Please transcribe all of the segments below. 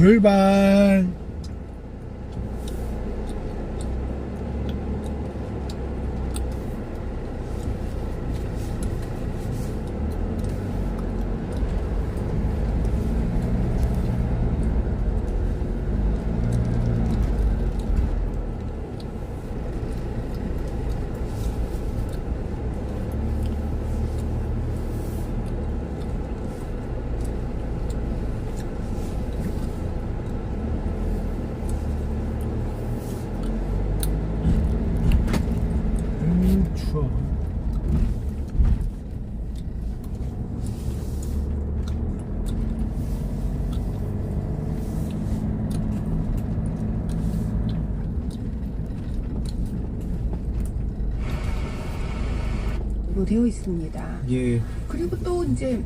출발. 음, 추워. 로 되어 있습니다. 예, 그리고 또 이제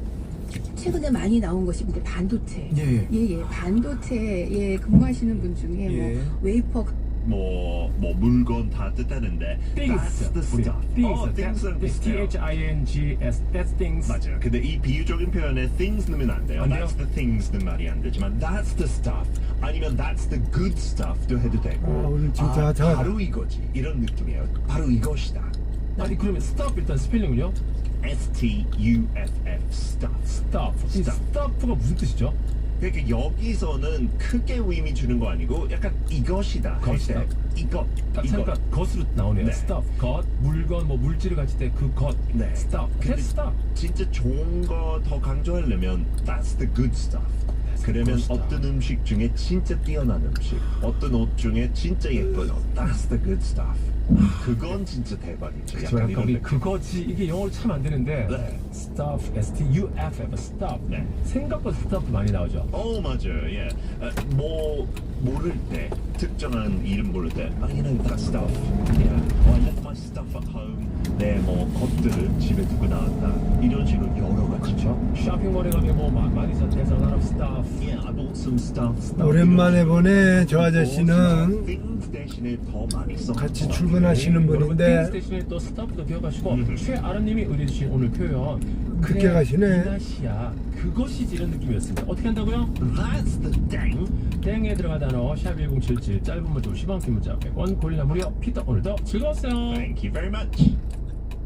최근에 많이 나온 것이 이제 반도체. 예, 예. 예, 예. 반도체에 근무하시는 분 중에 예. 뭐 웨이퍼 뭐, 뭐 물건 다 뜻하는데 things. That's the stuff. things. 어, things That's T H I N G S. That's things. 맞아요. 근데 이 비유적인 표현에 things 넣으면 안 돼요. 안 돼요? That's the things는 말이 안 되지만 that's the stuff 아니면 that's the good stuff도 해도 되고 아, 오늘 진짜 아, 잘- 바로 이거지 이런 느낌이에요. 바로 이것이다. 아니 그러면 stop 일단 스펠링은요? S T U F F stuff. stop. 이 Stuff. stop가 무슨 뜻이죠? 그러니까 여기서는 크게 의미 주는 거 아니고 약간 이것이다 할 것이다. 때 이것 딱 이것 그러니까 것으로 나오네요. 네. stop. 것, 물건, 뭐 물질을 가질 때 그 것. 네. stop. 근데 That's stop. 진짜 좋은 거 더 강조하려면 that's the good stuff. That's the 그러면 good stuff. 어떤 음식 중에 진짜 뛰어난 음식, 어떤 옷 중에 진짜 예쁜 옷, that's the good stuff. 그건 진짜 대박이죠. 그쵸, 약간 우리 느낌. 그거지 이게 영어로 참 안 되는데 네. stuff, S T U F F, stop. 네. 생각보다 stop 많이 나오죠. 어 맞아요. 예. 어, 뭐 모를 때 특정한 이름 모를 때 아, you know that stuff. Yeah. Oh, I left my stuff at home. 내 뭐 것들을 집에 두고 나왔다. 이런 식으로. 쇼핑몰에 가면 뭐 마- 많이 사 there's a lot of stuff. Yeah, I bought some stuff. 오랜만에. 보네. 저 아저씨는 things 대신에 더 많이 써. 같이 출근하시는 여러분 분인데 또 스타프도 기억하시고 음. 최아름님이 의뢰주신 오늘 표현 그렇게 그래, 가시네. 이나시야 그것이지 이런 느낌이었습니다 어떻게 한다고요? That's the thing. 땡에 들어가 단어 샵1077 짧은 문자 50원 긴 문자 100원 고릴라 무료 피터 오늘도 즐거웠어요 Thank you very much.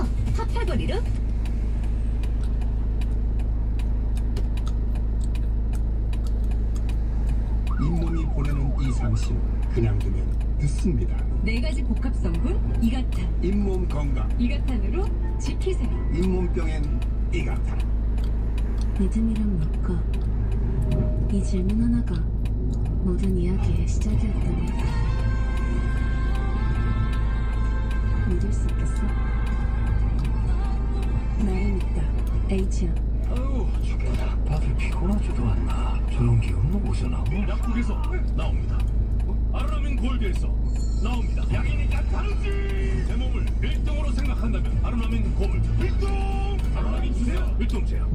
업 팝파고리로 잇몸이 보내는 이상심 그냥 두면 듣습니다. 네 가지 복합 성분 이가탄. 잇몸 건강 이가탄으로 지키세요. 잇몸병엔 이가탄 믿음이란 뭘까? 이 질문 하나가 모든 이야기의 시작이었다니 H야 아유 죽겠다 다들 피곤하지도 않나 저런 기운 어디서 나오? 약국에서 나옵니다. 아르라민 골드에서 나옵니다. 약이니까 다르지. 제 몸을 1등으로 생각한다면 아르라민 골드 1등. 아르라민 주세요. 일동제야.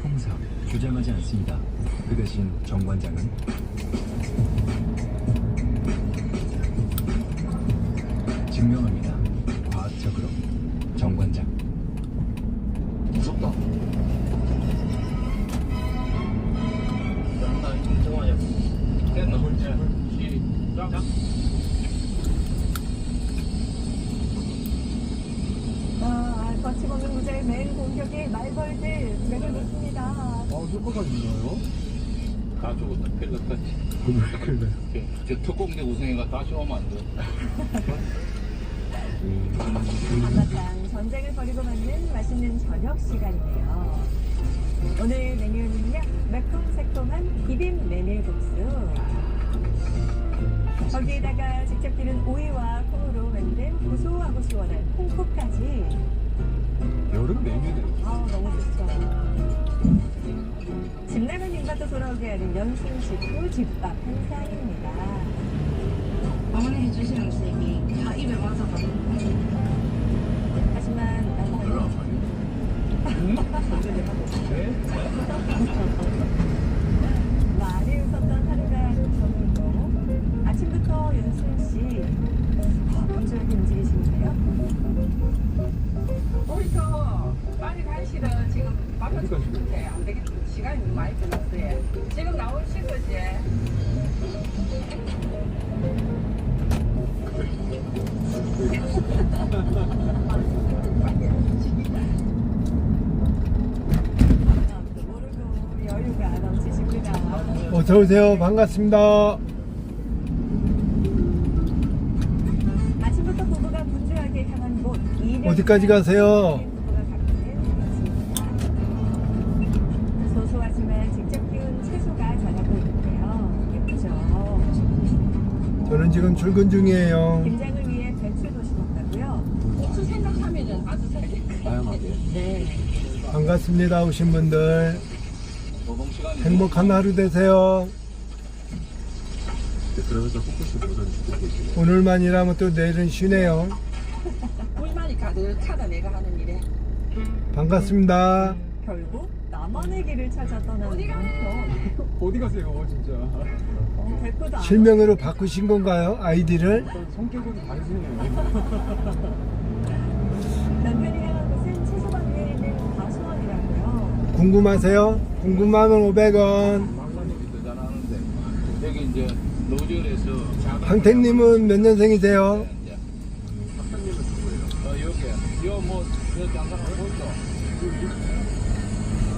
항상 주장하지 않습니다. 그 대신 정관장은 증명합니다. 맨 공격이 말벌들 맥을 놓습니다. 아, 효과가 있나요? 가족은 다 큰일 났다. 그래. 저 특공대 우승회가 다시 오면 안 돼. 한바탕 전쟁을 벌이고 맞는 맛있는 저녁 시간이네요. 오늘 메뉴는요, 매콤새콤한 비빔 메밀국수. 거기에다가 직접 기른 오이와 콩으로 만든 고소하고 시원한 콩국까지. 여름 메뉴들. 아 너무 좋죠. 집 나간 입맛도 돌아오게 하는 연신 식구 집밥 한상입니다. 어머니 해주시는 음식이 다 입에 맞아가지고. 하지만 별로 안 많이. 응? 어서 오세요. 반갑습니다. 아침부터 부부가 분주하게 향한 곳 이병 어디까지 가세요? 부부가 가기는 마칩니다. 소소하지만 직접 키운 채소가 자라고 있는데요. 예쁘죠? 저는 지금 출근 중이에요. 김장을 위해 배추도 심었다고요? 고추 생각하면은 아주. 다양하게. 네. 반갑습니다. 오신 분들. 행복한 하루 되세요. 그러면서 포커스 버전 듣고 계시고 오늘만 일하면 또 내일은 쉬네요. 불만이 가득하다 내가 하는 일에. 반갑습니다. 결국 나만의 길을 찾아 떠나는 남편. 어디 가세요 진짜 어, 안 실명으로 바꾸신 건가요? 아이디를? 성격은 다르시네요 남편이 궁금하세요? 궁금하면 500원. 망가님도 잘하는데 여기 이제 노절에서 황태님은 몇 년생이세요?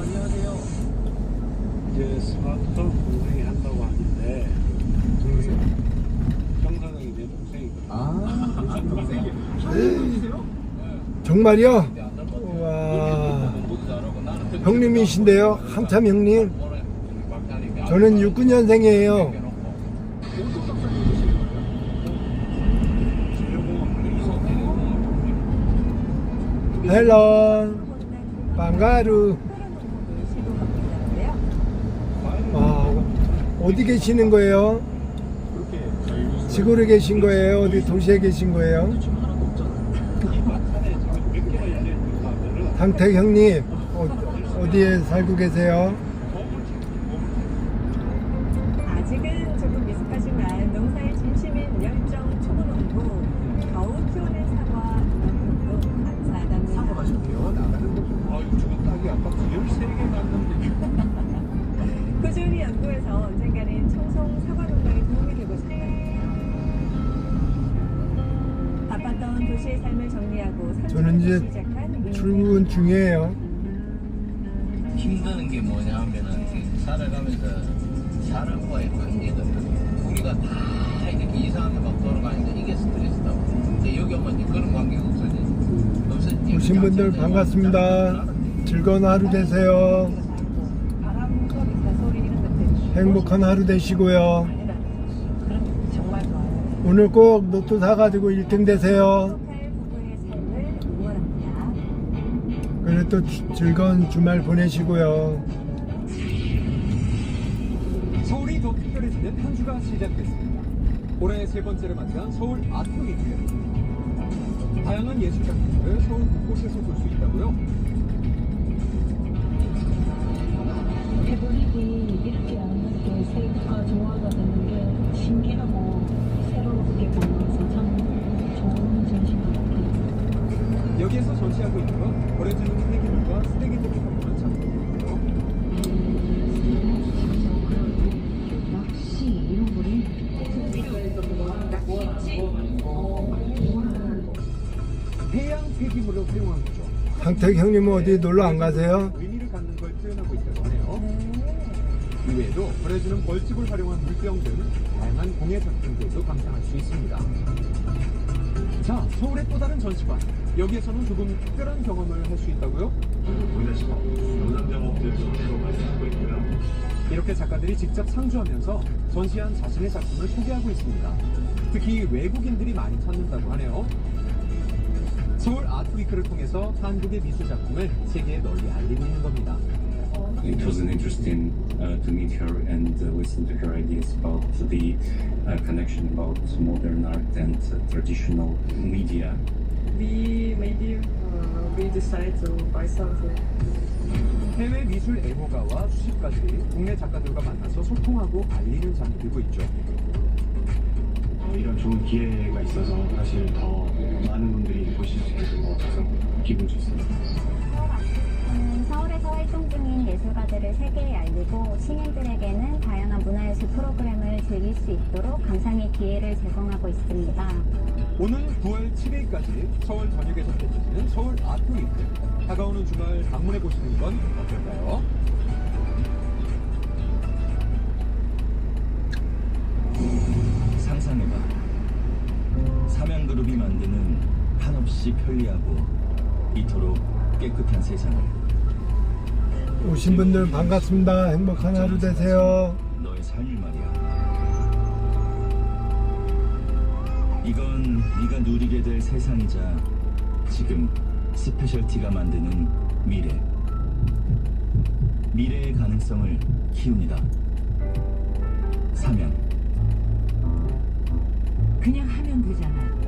안녕하세요. 이제 스마트폰 동생이 한다고 하는데 내 동생이거든. 아 동생이 정말요? 안 닮았어. 와, 공부도 잘하고 나는 특히 형님이신데요? 한참 형님. 저는 69년생이에요. 해놓고. 헬로, 방가루. 와, 어디 계시는 거예요? 시골에 계신 거예요? 어디 도시에 계신 거예요? 황태 형님, 어, 어디에 살고 계세요? 없어지 오신 분들 반갑습니다. 즐거운 하루 되세요. 행복한 하루 되시고요. 오늘 꼭 로또 사가지고 1등 되세요. 그리고 또 주- 즐거운 주말 보내시고요. 서울이 더 특별해지는 한 주가 시작됐습니다. 올해 세 번째를 맞이한 서울 아트위크. 다 양한 예술 작품들을 서울 곳곳에서 볼 수 있다고요. 해버리기 이렇게 않는데 세계가 조화가 되는 게 신기하고 새롭게 보면서 참 좋은 전시관 같아요. 여기에서 전시하고 있는 건 버려지는 폐기물을 활용한 거죠. 황택 형님은 어디 놀러 안 가세요? 의미를 갖는 걸 표현하고 있다고 하네요. 이 외에도 버려지는 벌집을 활용한 물병 등 다양한 공예 작품들도 감상할 수 있습니다. 자, 서울의 또 다른 전시관. 여기에서는 조금 특별한 경험을 할 수 있다고요? 이렇게 작가들이 직접 상주하면서 전시한 자신의 작품을 소개하고 있습니다. 특히 외국인들이 많이 찾는다고 하네요. 서울 아트위크를 통해서 한국의 미술 작품을 세계에 널리 알리고 있는 겁니다. It was an interesting uh, to meet her and uh, listen to her ideas about the uh, connection about modern art and uh, traditional media. We maybe uh, we decide to buy something. 해외 미술 애호가와 수집가들이 국내 작가들과 만나서 소통하고 알리는 장이 되고 있죠. 이런 좋은 기회가 있어서 사실 더 많은 분들이 보실 수 있는 것 같아서 기분 좋습니다. 음, 서울에서 활동 중인 예술가들을 세계에 알리고 시민들에게는 다양한 문화예술 프로그램을 즐길 수 있도록 감상의 기회를 제공하고 있습니다. 오늘 9월 7일까지 서울 전역에서 펼쳐지는 서울 아트 위크. 다가오는 주말 방문해 보시는 건 어떨까요? 한없이 편리하고 이토록 깨끗한 세상을 오신 분들 반갑습니다. 행복한 하루 되세요. 너의 삶이 말이야. 이건 네가 누리게 될 세상이자 지금 스페셜티가 만드는 미래. 미래의 가능성을 키웁니다. 삼양. 그냥 하면 되잖아.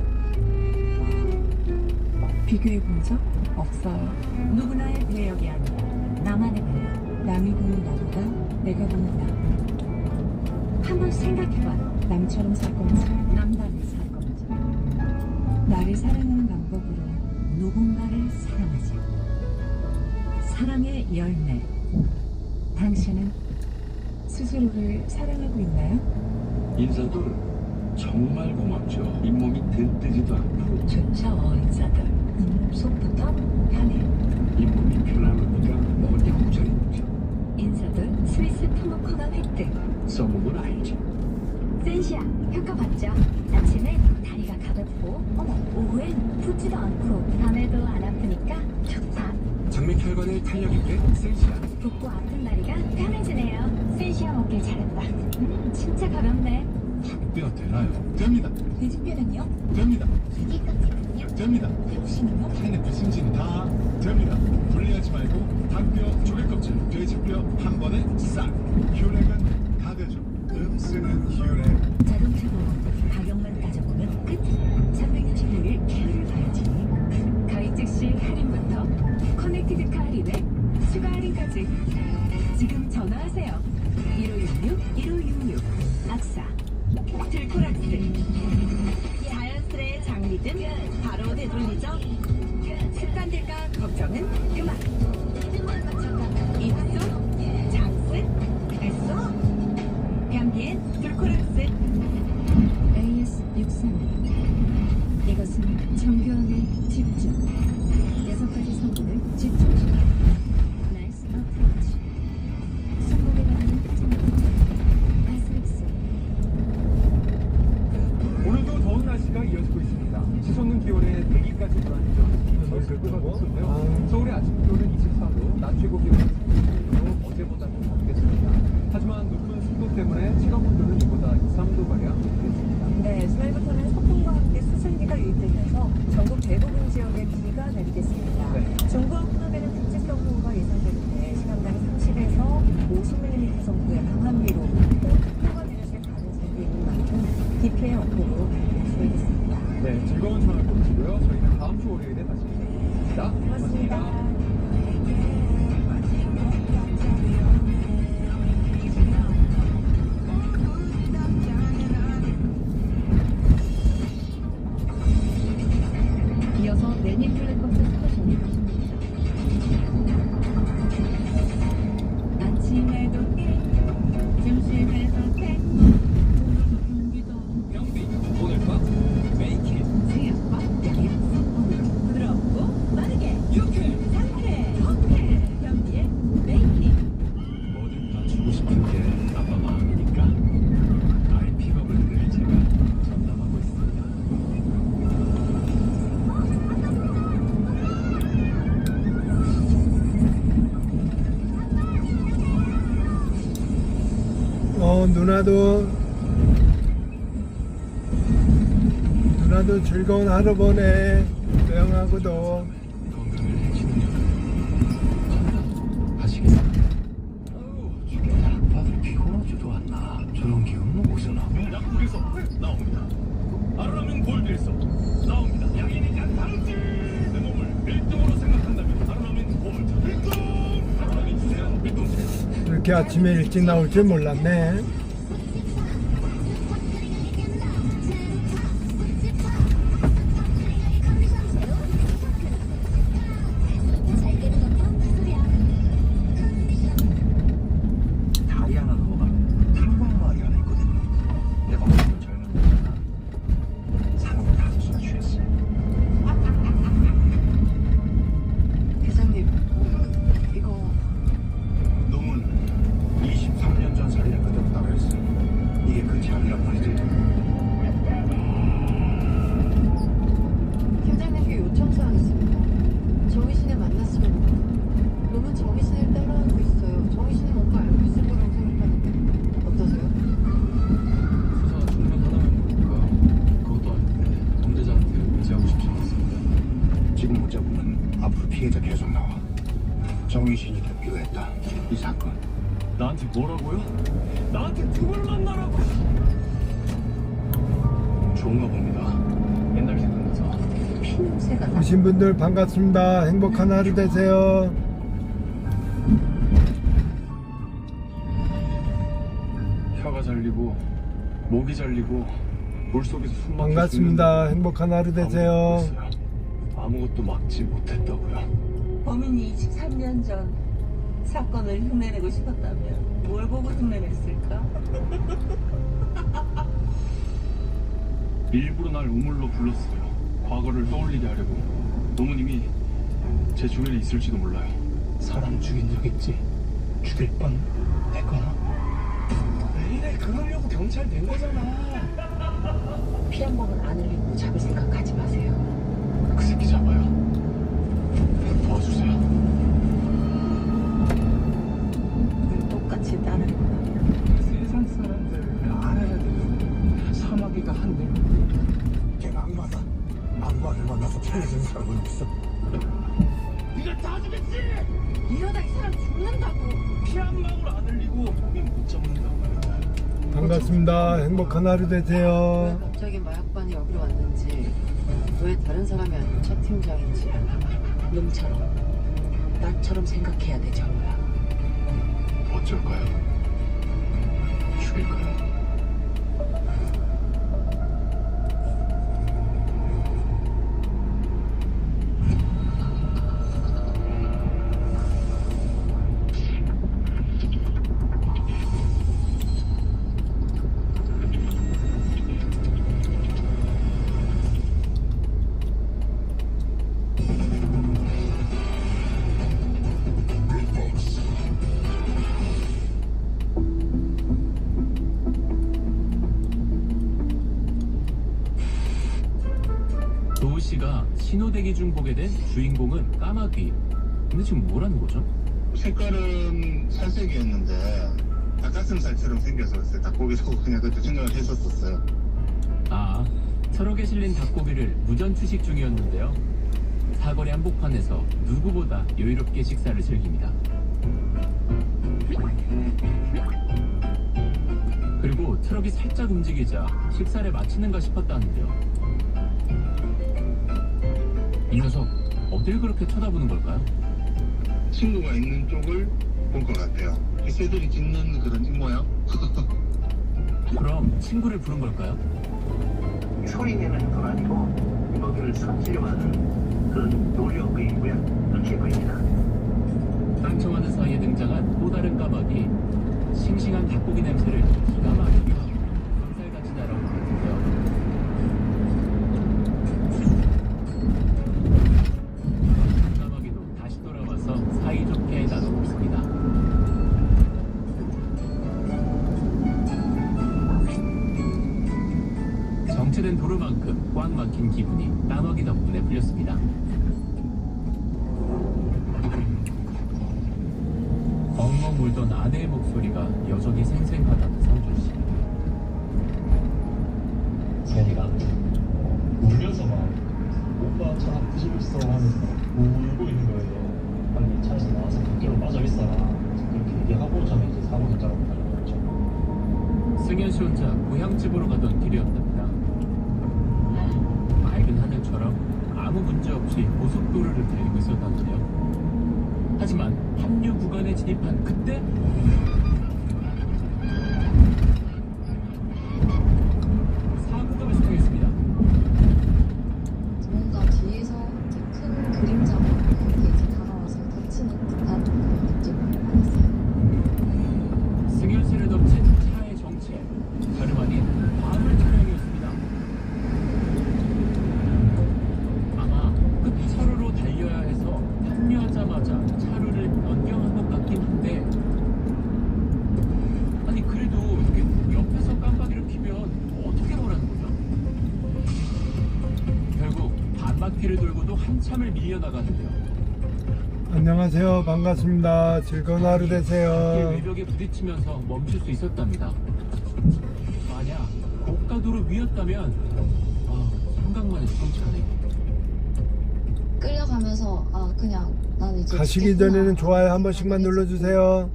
비교해 본 적 없어요. 누구나의 배역이 아니라 나만의 배역. 남이 보는 나보다 내가 보는 나. 한번 생각해봐. 남처럼 살 건지 남다르게 살 건지. 나를 사랑하는 방법으로 누군가를 사랑하자. 사랑의 열매. 당신은 스스로를 사랑하고 있나요? 인사들 정말 고맙죠. 잇몸이 들뜨지도 않고 좋죠, 인사들. 속부터 편안하니까 먹을 때 국절이 죠 인사들 스위스 토모코가 획득. 써먹은 알죠. 센시아 효과 봤죠? 아침엔 다리가 가볍고 어머 오후엔 붓지도 않고 밤에도 안 아프니까 좋다. 장미 혈관을 탄력 있게 센시아. 붓고 아픈 다리가 편해지네요. 센시아 먹길 잘했다. 음 진짜 가볍네. 뼈 되나요? 됩니다. 돼지뼈는요? 됩니다. 돼지 껍질은요? 됩니다. 파인애플 심진 다 됩니다. 분리하지 말고 닭뼈, 조개껍질, 돼지뼈 한 벌써 끄덕였는데요. 서울의 아침 기온은 24도, 낮 최고 기온은 36도, 어제보다 좀 덥겠습니다. 하지만 높은 습도 때문에 체감 온도는 이보다 2, 3도 가량 높겠습니다. 네, 주말부터는 소풍과 함께 수증기가 유입되면서 전국 대부분 지역에 비가 내리겠습니다. 네. 중부와 호남에는 국지성 호우가 예상되는데 시간당 30에서 50mm 정도의 강한 비로 폭우가 내려질 가능성이 있는 만큼 비 피해 업보로 발표해주겠습니다. 네, 즐거운 저녁 보내시고요. 저희는 아르라면 골드 1등 아르라면 주세요 1등 이렇게 아침에 일찍 나올 줄 몰랐네. 나. 오신 분들 반갑습니다. 행복한 하루 되세요. 혀가 잘리고 목이 잘리고 물속에서 숨 반갑습니다. 행복한 하루 되세요. 아무것도 막지 못했다고요 범인이 23년 전 사건을 흉내내고 싶었다면 뭘 보고 흉내냈을까? 일부러 날 우물로 불렀어요 과거를 떠올리게 하려고 이미 제 주변에 있을지도 몰라요. 사람 죽인 적 있지? 죽일 뻔 했거나? 왜 이래 그러려고 경찰 된 거잖아. 피한 번은 안 흘리고 잡을 생각하지 마세요. 그 새끼 잡아요. 도와주세요. 늘 똑같이 따르는 세상 해진 사람은 없어. 네가 다 죽였지 이러다 이 사람 죽는다고. 피 한 방울 안 흘리고 몸이 못 잡는다고 반갑습니다. 행복한 하루 왜 되세요. 갑자기 마약반이 여기로 왔는지, 왜 다른 사람이 아닌 차 팀장인지, 놈처럼, 나처럼 생각해야 되죠. 어쩔까요? 죽일까요? 신호대기 중 보게 된 주인공은 까마귀. 근데 지금 뭐라는 거죠? 색깔은 살색이었는데 닭가슴살처럼 생겨서 닭고기라고 그냥 그렇게 생각을 했었었어요. 아, 트럭에 실린 닭고기를 무전 투식 중이었는데요. 사거리 한복판에서 누구보다 여유롭게 식사를 즐깁니다. 그리고 트럭이 살짝 움직이자 식사를 마치는가 싶었다는데요. 이 녀석 어딜 그렇게 쳐다보는 걸까요? 친구가 있는 쪽을 본것 같아요. 이 새들이 짖는 그런 입모양? 그럼 친구를 부른 걸까요? 소리 내는 건 아니고 먹이를 삼키려고 하는 그런 노력이고요. 이렇게 보입니다. 깡총하는 사이에 등장한 또 다른 까마귀 싱싱한 닭고기 냄새를 기가 막히게 기분이 까마귀 덕분에 풀렸습니다 엉엉 울던 아내의 목소리가 여전히 생생하다는 상준 씨. 세리가 울면서 막 오빠 차 있어 하면서 울고 있는 거예요. 빨리 차에서 나와서 밖으로 빠져 있어라. 그렇게 얘기하고 저는 이제 사고 현장으로 달려가요. 승현 씨 혼자 고향집으로 가던 길이었답니다. 없이 고속도로를 달리고 있었다는데요. 하지만 합류 구간에 진입한 그때 한참을 밀려나가는데요. 안녕하세요. 반갑습니다. 즐거운 하루 되세요. 외벽에 부딪히면서 멈출 수 있었답니다. 만약 고가도로 위였다면 아, 생각만 해도 끔찍하네요. 끌려가면서 아 그냥 난 이제 가시기 죽겠구나. 전에는 좋아요 한 번씩만 눌러주세요.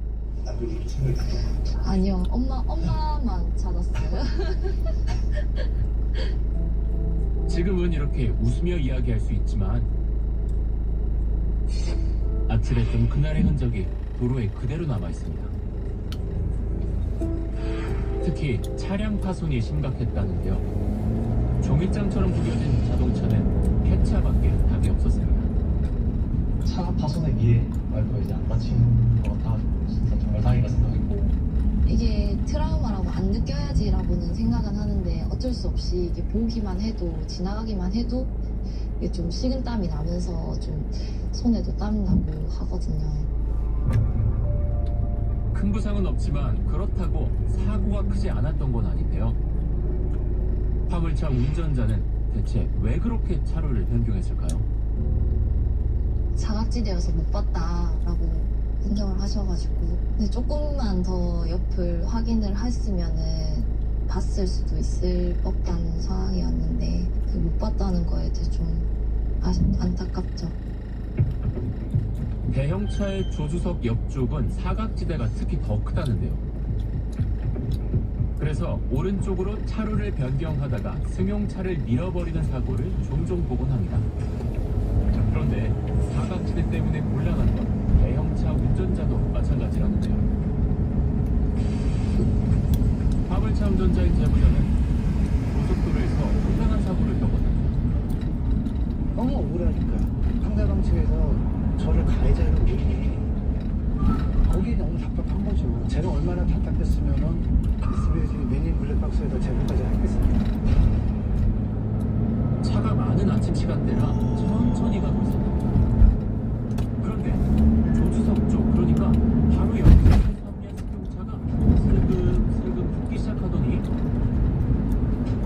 아니요 엄마 엄마만 찾았어요. 지금은 이렇게 웃으며 이야기할 수 있지만 아찔했던 그날의 흔적이 도로에 그대로 남아 있습니다. 특히 차량 파손이 심각했다는데요. 종이장처럼 구겨진 자동차는 폐차밖에 답이 없었습니다. 차 파손에 비해 말고 이제 안 다친 거다 진짜 정말 다행이라 생각했고 이게 트라우마라고 안 느껴야지라고는 생각은 하는데 어쩔 수 없이 이게 보기만 해도 지나가기만 해도 이게 좀 식은땀이 나면서 좀 손에도 땀 나고 하거든요. 큰 부상은 없지만 그렇다고 사고가 크지 않았던 건 아닌데요. 화물차 운전자는 대체 왜 그렇게 차로를 변경했을까요? 사각지대여서 못 봤다라고 인정을 하셔가지고 근데 조금만 더 옆을 확인을 했으면은 봤을 수도 있을 법한 상황이었는데 그 못 봤다는 거에 대해 좀 아, 안타깝죠. 대형차의 조수석 옆쪽은 사각지대가 특히 더 크다는데요. 그래서 오른쪽으로 차로를 변경하다가 승용차를 밀어버리는 사고를 종종 보곤 합니다. 그런데 사각지대 때문에 곤란한 건 대형차 운전자도 마찬가지라는데요. 화물차 운전자인 제보자는 고속도로에서 황당한 사고를 겪었답니다. 너무 억울하니까 상대방 측에서 저를 가해자로 보니 거기 너무 제가 얼마나 답답했으면은 SBS 매니 블랙박스에다 제보까지 했겠습니까? 차가 많은 아침 시간대라 천천히 가고 있었답니다. 그런데 조수석 쪽 그러니까 바로 옆에 선미한 승용차가 슬금슬금 붙기 시작하더니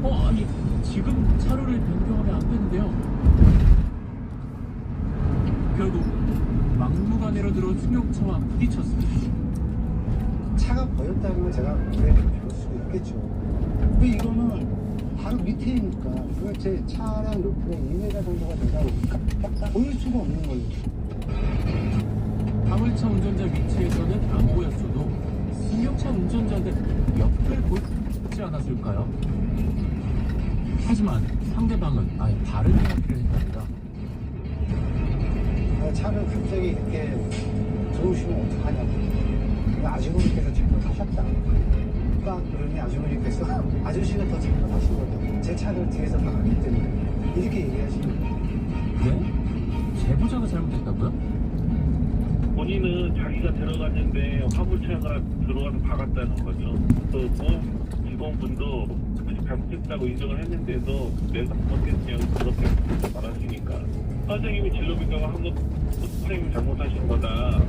어 아니 지금 차로를 변경하면 안 되는데요. 결국 막무가내로 들어온 승용차와 부딪혔습니다. 걸 제가 그래 배울 수 있겠죠. 근데 이거는 바로 밑에니까 그제 차량 높이가 2m 정도가 보니까 보일 수가 없는 거예요. 화물차 운전자 위치에서는 안 보였어도 승용차 운전자는 옆을 보지 않았을까요? 하지만 상대방은 아예 다른 이야기를 했답니다. 아, 차를 갑자기 이렇게 들어오시면 어떡하냐고. 그 아주머니께서 잘못하셨다. 딱 그러니 아주머니께서 아저씨가 더 잘못하신 거다. 제 차를 뒤에서 막았기 때문에 이렇게 얘기하시는 거예요. 네? 제보자가 잘못했다고요? 본인은 자기가 들어갔는데 화물차가 들어가서 박았다는 거죠. 또 보험 직원분도 잘못했다고 인정을 했는데도 내가 잘못했냐고 그렇게 말하시니까 선생님이 진로비가가 한 것, 선생님이 잘못하신 거다.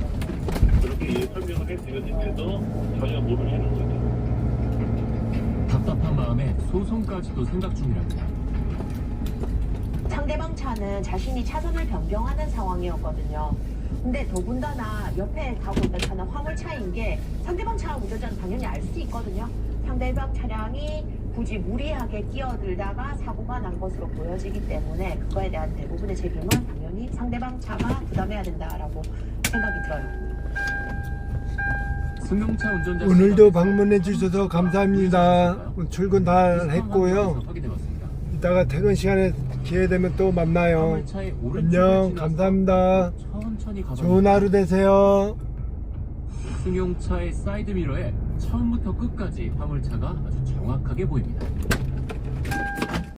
그렇게 예, 설명을 해드렸는데도 전혀 모르시는 거죠. 답답한 마음에 소송까지도 생각 중이랍니다. 상대방 차는 자신이 차선을 변경하는 상황이었거든요. 근데 더군다나 옆에 가고 있던 차는 화물차인 게 상대방 차 운전자는 당연히 알 수 있거든요. 상대방 차량이 굳이 무리하게 끼어들다가 사고가 난 것으로 보여지기 때문에 그거에 대한 대부분의 책임은 당연히 상대방 차가 부담해야 된다라고 생각이 들어요. 승용차 운전자 오늘도 방문해 주셔서 감사합니다. 출근 다 했고요. 이따가 퇴근 시간에 기회 되면 또 만나요. 안녕, 감사합니다. 좋은 하루 되세요. 승용차의 사이드 미러에 처음부터 끝까지 화물차가 아주 정확하게 보입니다.